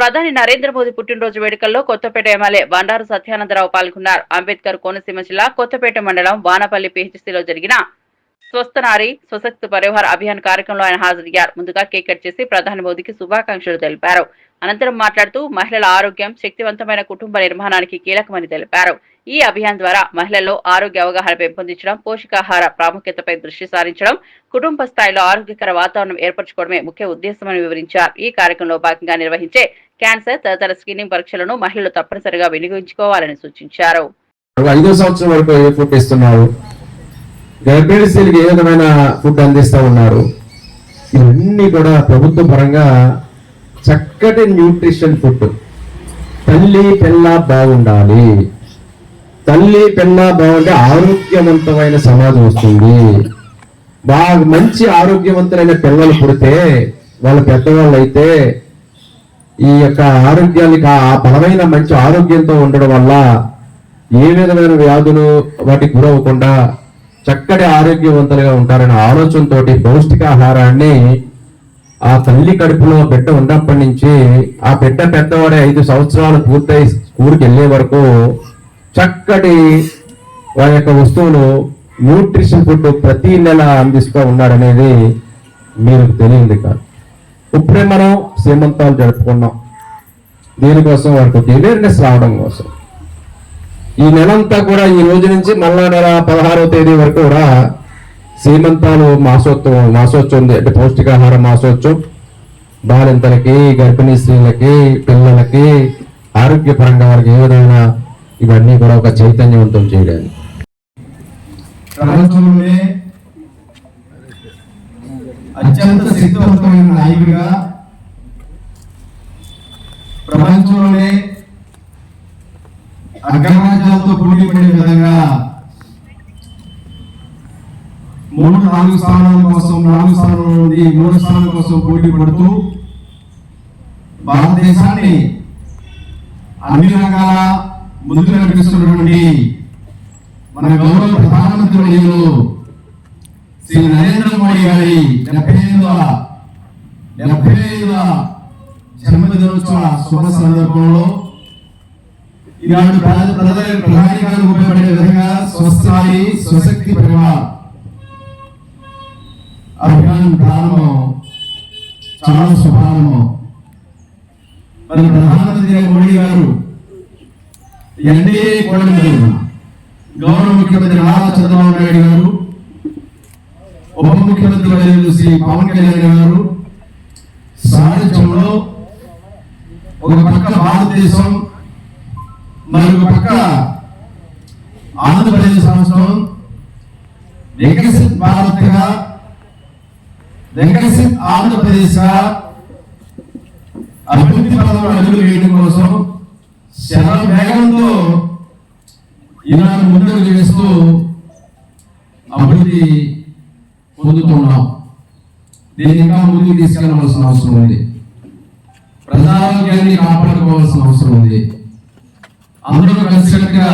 ప్రధాని నరేంద్ర మోదీ పుట్టినరోజు వేడుకల్లో కొత్తపేట ఎమ్మెల్యే బండారు సత్యానందరావు పాల్గొన్నారు. అంబేద్కర్ కోనసీమ జిల్లా కొత్తపేట మండలం వానపల్లి పిహెచ్సిలో జరిగిన స్వస్థ నారి స్వశక్తి పరివార్ అభియాన్ కార్యక్రమంలో ఆయన హాజరయ్యారు. ముందుగా కేక్ కట్ చేసి ప్రధాని మోదీకి శుభాకాంక్షలు తెలిపారు. అనంతరం మాట్లాడుతూ మహిళల ఆరోగ్యం శక్తివంతమైన కుటుంబ నిర్మాణానికి కీలకమని తెలిపారు. ఈ అభియాన్ ద్వారా మహిళల్లో ఆరోగ్య అవగాహన పెంపొందించడం పోషకాహార ప్రాముఖ్యతపై దృష్టి సారించడం కుటుంబ స్థాయిలో ఆరోగ్యకర వాతావరణం ఏర్పరచుకోవడమే ముఖ్య ఉద్దేశమని వివరించారు. ఈ కార్యక్రమంలో భాగంగా నిర్వహించే క్యాన్సర్ తదితర స్క్రీనింగ్ పరీక్షలను మహిళలు తప్పనిసరిగా వినియోగించుకోవాలని సూచించారు. ఐదో సంవత్సరం వరకు ఏ గర్భిణీ స్త్రీలకు ఏ విధమైన ఫుడ్ అందిస్తూ ఉన్నారు? ఇవన్నీ కూడా ప్రభుత్వ పరంగా చక్కటి న్యూట్రిషన్ ఫుడ్ తల్లి పిల్ల బాగుండాలి. తల్లి పిల్ల బాగుంటే ఆరోగ్యవంతమైన సమాజం వస్తుంది. బాగా మంచి ఆరోగ్యవంతులైన పిల్లలు పుడితే వాళ్ళ పెద్దవాళ్ళు అయితే ఈ యొక్క ఆరోగ్యానికి ఆ ఆ బలమైన మంచి ఆరోగ్యంతో ఉండడం వల్ల ఏ విధమైన వ్యాధులు వాటికి గురవ్వకుండా చక్కటి ఆరోగ్యవంతులుగా ఉంటారనే ఆలోచనతోటి పౌష్టికాహారాన్ని ఆ తల్లి కడుపులో బిడ్డ ఉన్నప్పటి నుంచి ఆ బిడ్డ పెద్దవాడే ఐదు సంవత్సరాలు పూర్తయి స్కూల్కి వెళ్ళే వరకు చక్కటి వారి యొక్క వస్తువులు న్యూట్రిషన్ ఫుడ్ ప్రతి నెల అందిస్తూ ఉన్నాడనేది మీరు తెలియదు కాదు. ఇప్పుడే మనం సీమంతాలు జరుపుకున్నాం. దీనికోసం వారికి అవేర్నెస్ రావడం కోసం. ఈ నెలంతా కూడా ఈ రోజు నుంచి మళ్ళా నెల పదహారవ తేదీ వరకు కూడా సీమంతాలు మాసోత్సవం మాసోత్సవం ఉంది. అంటే పౌష్టికాహార మాసోత్సవం. బాలింతలకి గర్భిణీ స్త్రీలకి పిల్లలకి ఆరోగ్యపరంగా వాళ్ళకి ఏ విధమైన ఇవన్నీ కూడా ఒక చైతన్యవంతం చేయడానికి అత్యంత శక్తివంతమైన నాయకుడిగా అగ్రరాజ్యాలతో పోటీ పడే విధంగా మూడు నాలుగు స్థానాల కోసం నాలుగు స్థానాల నుండి మూడు స్థానాల కోసం పోటీ పడుతూ భారతదేశాన్ని అన్ని రకాల ముందుకు నడిపిస్తున్నటువంటి మన గౌరవ ప్రధానమంత్రి శ్రీ నరేంద్ర మోడీ గారి డెబ్బై ఐదవ డెబ్బై ఐదవ జన్మదినోత్సవ శుభ సందర్భంలో ఈనాడు ప్రజ- ప్రజల ప్రధాని గారు ఉపయోగపడే విధంగా స్వస్థాయి స్వశక్తి పరివార్ అభియాన్ ప్రారంభం చాలా శుభారంభం. మరి ప్రధానమంత్రి మోడీ గారు ఎన్డీఏ కూడా గౌరవ ముఖ్యమంత్రి నారా చంద్రబాబు నాయుడు గారు ఉప ముఖ్యమంత్రి శ్రీ పవన్ కళ్యాణ్ గారు సాహిత్యంలో ఒక పక్క భారతదేశం మరొక పక్క ఆంధ్రప్రదేశ్ సంవత్సరం వికసిత్ భారత్ వికసిత్ ఆంధ్రప్రదేశ్ అభివృద్ధి పదంలో అడుగులు వేయడం కోసం శరణ వేగంతో ఇలాంటి ముందుకు చేస్తూ అభివృద్ధి పొందుతున్నాం. దీన్ని ఇంకా ముందుకు తీసుకెళ్ళవలసిన అవసరం ఉంది. ప్రజారోగ్యాన్ని కాపాడుకోవాల్సిన అవసరం ఉంది. అందరూ కలిసికట్టుగా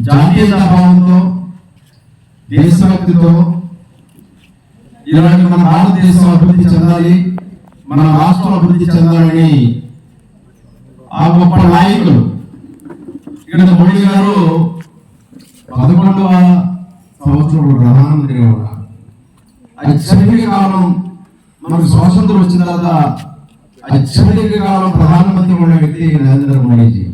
జాతీయత భావంతో దేశభక్తితో ఇలాంటి మన భారతదేశం అభివృద్ధి చెందాలి మన రాష్ట్రం అభివృద్ధి చెందాలని ఆ గొప్ప నాయకులు ఇక్కడ మోడీ గారు పదకొండవ సంవత్సరంలో ప్రధానమంత్రి అత్యధిక కాలం మనకు స్వాతంత్రం వచ్చిన తర్వాత అత్యధిక కాలం ప్రధానమంత్రి ఉన్న వ్యక్తి నరేంద్ర మోడీజీ.